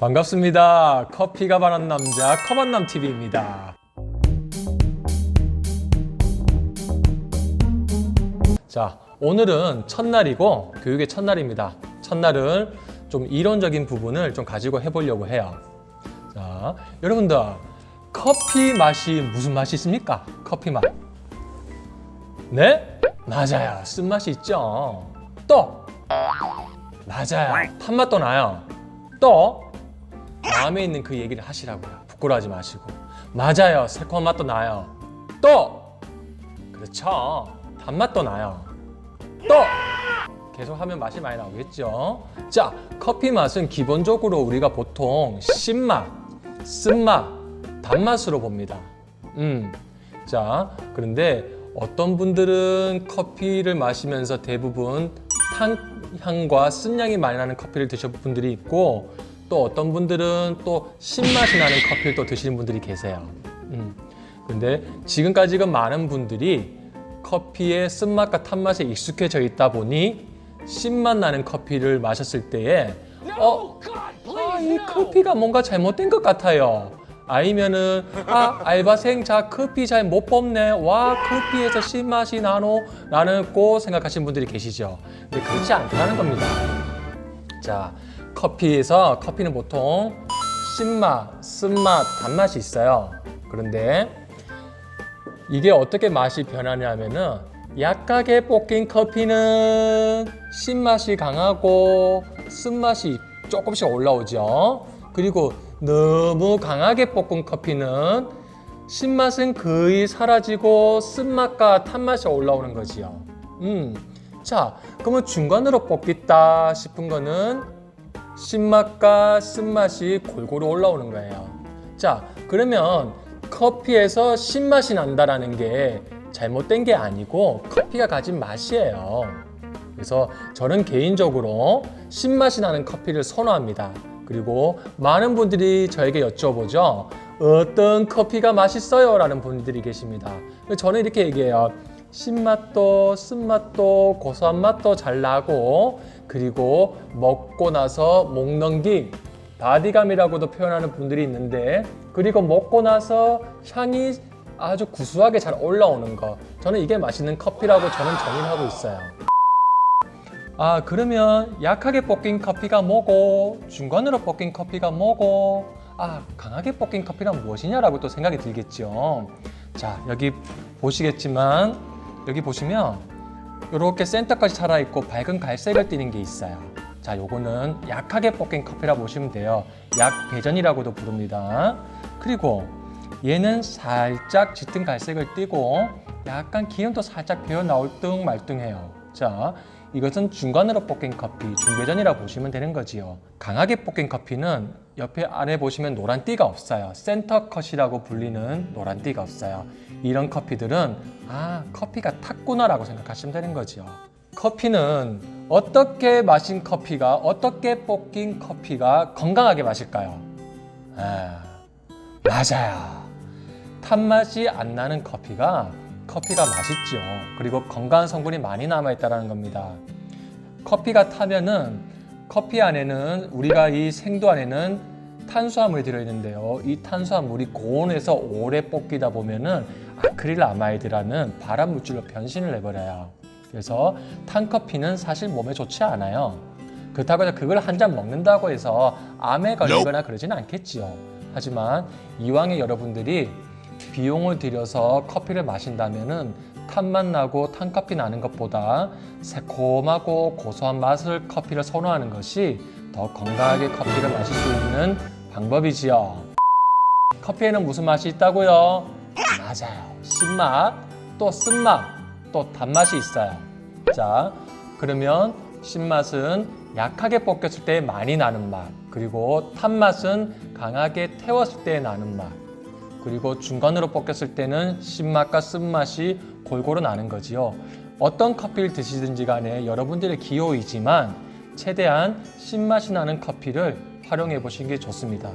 반갑습니다. 커피가 바란 남자 커만남 TV입니다. 자, 오늘은 첫날이고 교육의 첫날입니다. 첫날은 좀 이론적인 부분을 좀 가지고 해보려고 해요. 자, 여러분들 커피 맛이 무슨 맛이 있습니까? 커피 맛. 네? 맞아요. 쓴맛이 있죠. 또 맞아요. 탄맛도 나요. 또 마음에 있는 그 얘기를 하시라고요. 부끄러워하지 마시고. 맞아요. 새콤한 맛도 나요. 또 그렇죠. 단맛도 나요. 또 계속 하면 맛이 많이 나오겠죠. 자, 커피 맛은 기본적으로 우리가 보통 신맛, 쓴맛, 단맛으로 봅니다. 음. 자, 그런데 어떤 분들은 커피를 마시면서 대부분 탄 향과 쓴 향이 많이 나는 커피를 드셔본 분들이 있고 또 어떤 분들은 또 신맛이 나는 커피를 또 드시는 분들이 계세요. 음. 근데 지금까지가 많은 분들이 커피의 쓴맛과 탄맛에 익숙해져 있다 보니 신맛 나는 커피를 마셨을 때에 어, 아, 이 커피가 뭔가 잘못된 것 같아요. 아니면은 아 알바생 자 커피 잘 못 뽑네 와 커피에서 신맛이 나노 라는 꼭 생각하시는 분들이 계시죠 근데 그렇지 않다는 겁니다 자 커피에서 커피는 보통 신맛 쓴맛 단맛이 있어요 그런데 이게 어떻게 맛이 변하냐면은 약하게 볶인 커피는 신맛이 강하고 쓴맛이 조금씩 올라오죠. 그리고 너무 강하게 볶은 커피는 신맛은 거의 사라지고 쓴맛과 탄맛이 올라오는 거지요. 음. 자, 그러면 중간으로 볶겠다 싶은 거는 신맛과 쓴맛이 골고루 올라오는 거예요. 자, 그러면 커피에서 신맛이 난다라는 게 잘못된 게 아니고 커피가 가진 맛이에요. 그래서 저는 개인적으로 신맛이 나는 커피를 선호합니다. 그리고 많은 분들이 저에게 여쭤보죠. 어떤 커피가 맛있어요? 라는 분들이 계십니다. 저는 이렇게 얘기해요. 신맛도 쓴맛도 고소한 맛도 잘 나고 그리고 먹고 나서 목 넘김 바디감이라고도 표현하는 분들이 있는데 그리고 먹고 나서 향이 아주 구수하게 잘 올라오는 거. 저는 이게 맛있는 커피라고 저는 정의하고 있어요. 아 그러면 약하게 볶인 커피가 뭐고 중간으로 볶인 커피가 뭐고 아 강하게 볶인 커피란 무엇이냐라고 또 생각이 들겠죠. 자 여기 보시겠지만 여기 보시면 이렇게 센터까지 살아있고 밝은 갈색을 띠는 게 있어요 자, 요거는 약하게 볶인 커피라 보시면 돼요. 약 배전이라고도 부릅니다. 그리고 얘는 살짝 짙은 갈색을 띠고 약간 기름도 살짝 배어 나올 등 말등해요. 자, 이것은 중간으로 볶인 커피, 중배전이라 보시면 되는 거지요. 강하게 볶인 커피는 옆에 아래 보시면 노란 띠가 없어요. 센터 컷이라고 불리는 노란 띠가 없어요. 이런 커피들은 아, 커피가 탔구나라고 생각하시면 되는 거지요. 커피는 어떻게 마신 커피가 어떻게 볶인 커피가 건강하게 마실까요? 아, 맞아요. 탄맛이 안 나는 커피가 커피가 맛있죠. 그리고 건강한 성분이 많이 남아 있다는 겁니다. 커피가 타면은 커피 안에는 우리가 이 생두 안에는 탄수화물이 들어있는데요. 이 탄수화물이 고온에서 오래 볶이다 보면은 아크릴 아마이드라는 발암 물질로 변신을 해버려요. 그래서 탄 커피는 사실 몸에 좋지 않아요. 그렇다고 해서 그걸 한 잔 먹는다고 해서 암에 걸리거나 그러지는 않겠지요. 하지만 이왕에 여러분들이 비용을 들여서 커피를 마신다면은 탄맛 나고 탄커피 나는 것보다 새콤하고 고소한 맛을 커피를 선호하는 것이 더 건강하게 커피를 마실 수 있는 방법이지요. 커피에는 무슨 맛이 있다고요? 맞아요. 신맛, 또 쓴맛, 또 단맛이 있어요. 자, 그러면 신맛은 약하게 볶였을 때 많이 나는 맛, 그리고 탄맛은 강하게 태웠을 때 나는 맛, 그리고 중간으로 볶였을 때는 신맛과 쓴맛이 골고루 나는 거지요. 어떤 커피를 드시든지 간에 여러분들의 기호이지만 최대한 신맛이 나는 커피를 활용해 보시는 게 좋습니다.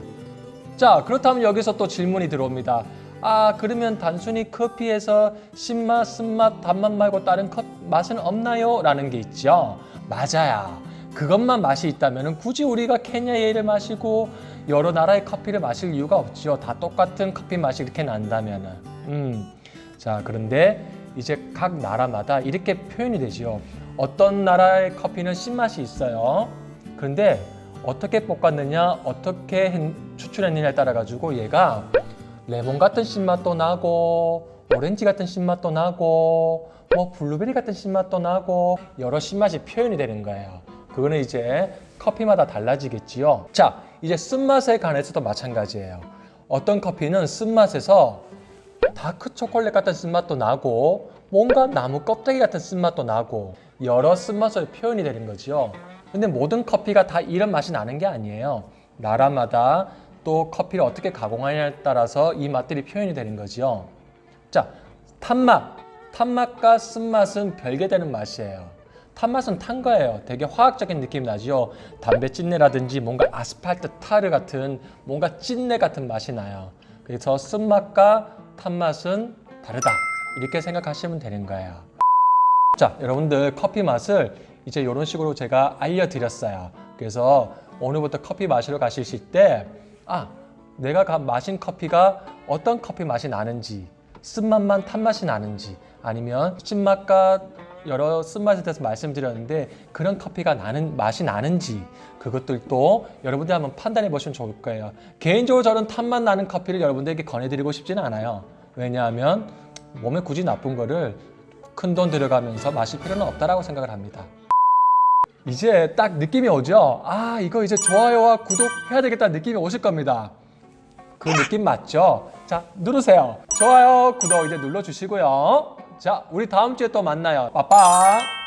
자, 그렇다면 여기서 또 질문이 들어옵니다. 아, 그러면 단순히 커피에서 신맛, 쓴맛, 단맛 말고 다른 컵 맛은 없나요? 라는 게 있죠. 맞아요. 그것만 맛이 있다면 굳이 우리가 케냐 예를 마시고 여러 나라의 커피를 마실 이유가 없지요. 다 똑같은 커피 맛이 이렇게 난다면은. 음. 자, 그런데 이제 각 나라마다 이렇게 표현이 되지요. 어떤 나라의 커피는 신맛이 있어요. 그런데 어떻게 볶았느냐, 어떻게 했- 추출했느냐에 따라 가지고 얘가 레몬 같은 신맛도 나고 오렌지 같은 신맛도 나고 뭐 블루베리 같은 신맛도 나고 여러 신맛이 표현이 되는 거예요. 그거는 이제 커피마다 달라지겠지요. 자, 이제 쓴맛에 관해서도 마찬가지예요. 어떤 커피는 쓴맛에서 다크 초콜릿 같은 쓴맛도 나고 뭔가 나무 껍데기 같은 쓴맛도 나고 여러 쓴맛으로 표현이 되는 거지요. 근데 모든 커피가 다 이런 맛이 나는 게 아니에요. 나라마다 또 커피를 어떻게 가공하냐에 따라서 이 맛들이 표현이 되는 거지요. 자, 탄맛. 탄맛과 쓴맛은 별개 되는 맛이에요. 탄맛은 탄 거예요. 되게 화학적인 느낌이 나지요. 담배 찐내라든지 뭔가 아스팔트 타르 같은 뭔가 찐내 같은 맛이 나요. 그래서 쓴맛과 탄맛은 다르다. 이렇게 생각하시면 되는 거예요. 자, 여러분들 커피 맛을 이제 이런 식으로 제가 알려드렸어요. 그래서 오늘부터 커피 마시러 가실 때, 아, 내가 가- 마신 커피가 어떤 커피 맛이 나는지, 쓴맛만 탄맛이 나는지, 아니면 신맛과 여러 쓴맛에 대해서 말씀드렸는데 그런 커피가 나는 맛이 나는지 그것들도 여러분들이 한번 판단해 보시면 좋을 거예요. 개인적으로 저는 탄맛 나는 커피를 여러분들에게 권해드리고 싶지는 않아요. 왜냐하면 몸에 굳이 나쁜 거를 큰 돈 들어가면서 마실 필요는 없다라고 생각을 합니다. 이제 딱 느낌이 오죠? 아, 이거 이제 좋아요와 구독 해야 되겠다는 느낌이 오실 겁니다. 그 느낌 맞죠? 자, 누르세요. 좋아요, 구독 이제 눌러주시고요. 자, 우리 다음 주에 또 만나요. 빠빠.